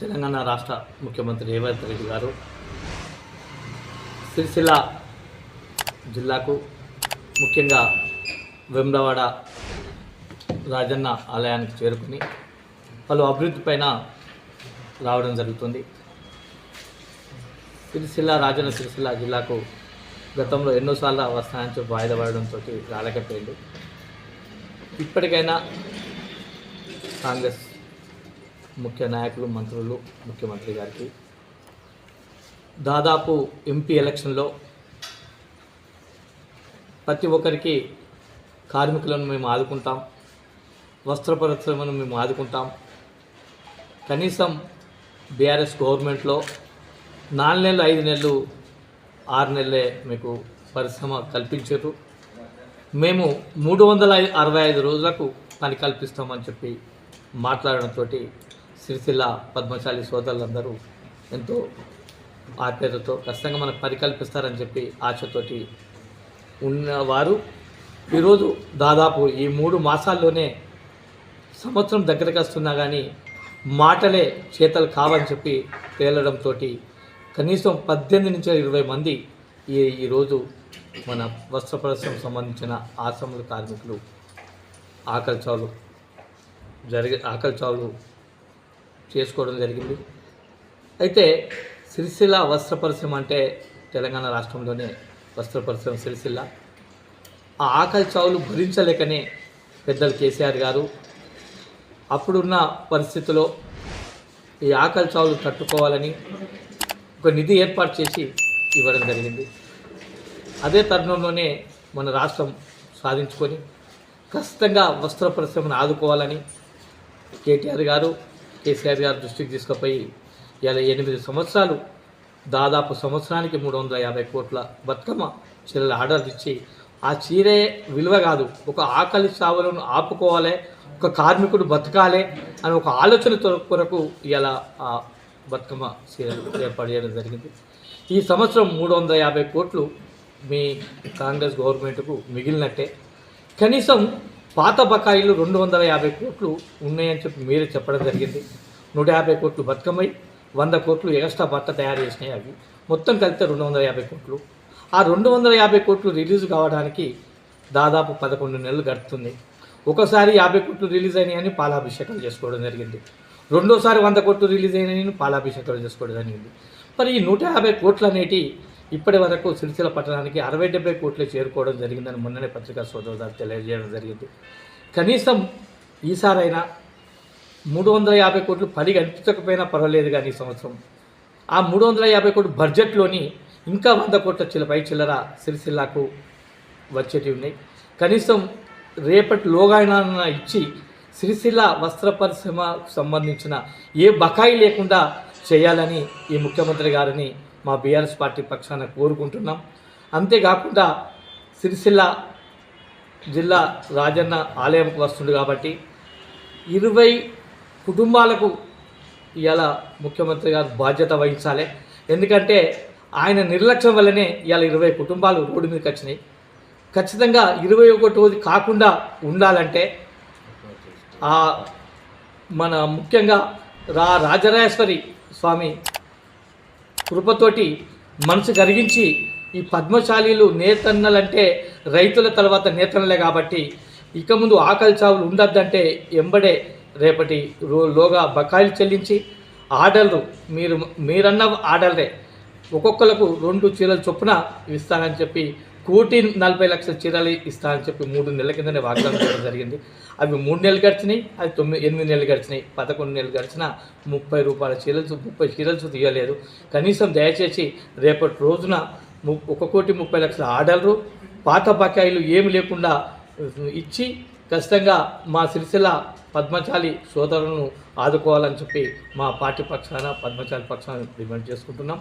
తెలంగాణ రాష్ట్ర ముఖ్యమంత్రి రేవంత్ రెడ్డి గారు సిరిసిల్ల జిల్లాకు ముఖ్యంగా వెమ్రవాడ రాజన్న ఆలయానికి చేరుకుని పలు అభివృద్ధి పైన రావడం జరుగుతుంది. సిరిసిల్ల రాజన్న సిరిసిల్ల జిల్లాకు గతంలో ఎన్నోసార్లు వస్తాయని చెప్పి వాయిదా పడడంతో రాలేకపోయింది ఇప్పటికైనా కాంగ్రెస్ ముఖ్య నాయకులు మంత్రులు ముఖ్యమంత్రి గారికి దాదాపు ఎంపీ ఎలక్షన్లో ప్రతి ఒక్కరికి కార్మికులను మేము ఆదుకుంటాం వస్త్ర పరిశ్రమను మేము ఆదుకుంటాం. కనీసం బీఆర్ఎస్ గవర్నమెంట్లో నాలుగు నెలలు ఐదు నెలలు ఆరు నెలలే మీకు పరిశ్రమ కల్పించారు. మేము మూడు వందల అరవై ఐదు రోజులకు పని కల్పిస్తామని చెప్పి మాట్లాడడంతో సిరిసిల్ల పద్మశాలి సోదరులందరూ ఎంతో ఆప్యాయతతో ఖచ్చితంగా మనకు పని కల్పిస్తారని చెప్పి ఆశతోటి ఉన్నవారు. ఈరోజు దాదాపు ఈ మూడు మాసాల్లోనే సంవత్సరం దగ్గరకు వస్తున్నా కానీ మాటలే చేతలు కావని చెప్పి తేలడంతో కనీసం పద్దెనిమిది నుంచి ఇరవై మంది ఈ ఈరోజు మన వస్త్ర పరిశ్రమకు సంబంధించిన ఆశ్రమల కార్మికులు ఆకలి చావులు జరిగి ఆకలి చావులు చేసుకోవడం జరిగింది. అయితే సిరిసిల్ల వస్త్ర పరిశ్రమ అంటే తెలంగాణ రాష్ట్రంలోనే వస్త్ర పరిశ్రమ సిరిసిల్ల. ఆ ఆకలి చావులు భరించలేకనే పెద్దలు కేసీఆర్ గారు అప్పుడున్న పరిస్థితిలో ఈ ఆకలి చావులు తట్టుకోవాలని ఒక నిధి ఏర్పాటు చేసి ఇవ్వడం జరిగింది. అదే తరుణంలోనే మన రాష్ట్రం సాధించుకొని ఖచ్చితంగా వస్త్ర పరిశ్రమను ఆదుకోవాలని కేటీఆర్ గారు కేసీఆర్ గారు దృష్టికి తీసుకుపోయి ఇలా ఎనిమిది సంవత్సరాలు దాదాపు సంవత్సరానికి మూడు వందల యాభై కోట్ల బతుకమ్మ చీరలు ఆర్డర్ ఇచ్చి ఆ చీరే విలువ కాదు ఒక ఆకలి సావులను ఆపుకోవాలి ఒక కార్మికుడు బతకాలి అని ఒక ఆలోచన కొరకు ఇలా ఆ బతుకమ్మ చీరలు ఏర్పాటు చేయడం జరిగింది. ఈ సంవత్సరం మూడు వందల యాభై కోట్లు మీ కాంగ్రెస్ గవర్నమెంట్కు మిగిలినట్టే. కనీసం పాత బకాయిలు రెండు వందల యాభై కోట్లు ఉన్నాయని చెప్పి మీరే చెప్పడం జరిగింది. నూట యాభై కోట్లు బతుకమై వంద కోట్లు ఎక్స్ట్రా బట్ట తయారు చేసినాయి అవి. మొత్తం కలిపితే రెండు వందల యాభై కోట్లు. ఆ రెండు వందల యాభై కోట్లు రిలీజ్ కావడానికి దాదాపు పదకొండు నెలలు గడుతుంది ఒకసారి యాభై కోట్లు రిలీజ్ అయినాయని పాలాభిషేకాలు చేసుకోవడం జరిగింది. రెండోసారి వంద కోట్లు రిలీజ్ అయినాయని పాలాభిషేకాలు చేసుకోవడం జరిగింది. మరి ఈ నూట యాభై కోట్లు అనేటి ఇప్పటి వరకు సిరిసిల్ల పట్టణానికి అరవై డెబ్బై కోట్లు చేరుకోవడం జరిగిందని మొన్ననే పత్రికా సోదరులు తెలియజేయడం జరిగింది. కనీసం ఈసారైనా మూడు వందల యాభై కోట్లు పని కనిపించకపోయినా పర్వాలేదు కానీ ఈ సంవత్సరం. ఆ మూడు వందల యాభై కోట్లు బడ్జెట్లోని ఇంకా వంద కోట్ల చిల్లపై చిల్లర సిరిసిల్లాకు వచ్చేటివి ఉన్నాయి. కనీసం రేపటి లోగాయన ఇచ్చి సిరిసిల్ల వస్త్ర పరిశ్రమకు సంబంధించిన ఏ బకాయి లేకుండా చేయాలని ఈ ముఖ్యమంత్రి గారిని మా బీఆర్ఎస్ పార్టీ పక్షాన కోరుకుంటున్నాం. అంతేకాకుండా సిరిసిల్ల జిల్లా రాజన్న ఆలయంకు వస్తుంది కాబట్టి ఇరవై కుటుంబాలకు ఇలా ముఖ్యమంత్రి గారు బాధ్యత వహించాలి. ఎందుకంటే ఆయన నిర్లక్ష్యం వల్లనే ఇలా ఇరవై కుటుంబాలు రోడ్డు మీదకి వచ్చినాయి. ఖచ్చితంగా ఇరవై ఒకటోది కాకుండా ఉండాలంటే ఆ మన ముఖ్యంగా రా రాజరాజేశ్వరి స్వామి కృపతోటి మనసు కరిగించి ఈ పద్మశాలీలు నేతన్నలంటే రైతుల తర్వాత నేతన్నలే కాబట్టి ఇక ముందు ఆకలి చావులు ఉండద్దంటే ఎంబడే రేపటి రో లోగా బకాయిలు చెల్లించి ఆర్డర్లు మీరు మీరన్న ఆర్డర్లే. ఒక్కొక్కలకు రెండు చీరలు చొప్పున ఇస్తానని చెప్పి కోటి నలభై లక్షల చీరలు ఇస్తానని చెప్పి మూడు నెలల కిందనే వాగ్దానం చేయడం జరిగింది. అవి మూడు నెలలు గడిచినాయి అది తొమ్మిది ఎనిమిది నెలలు గడిచినాయి పదకొండు నెలలు గడిచిన ముప్పై రూపాయల చీరలు ముప్పై చీరలు తీయలేదు. కనీసం దయచేసి రేపటి రోజున ము- ఒక కోటి ముప్పై లక్షల ఆర్డర్లు పాత బకాయిలు ఏమి లేకుండా ఇచ్చి ఖచ్చితంగా మా సిరిసిల్ల పద్మచాలి సోదరులను ఆదుకోవాలని చెప్పి మా పార్టీ పక్షాన పద్మచాలి పక్షాన డిమాండ్ చేసుకుంటున్నాం.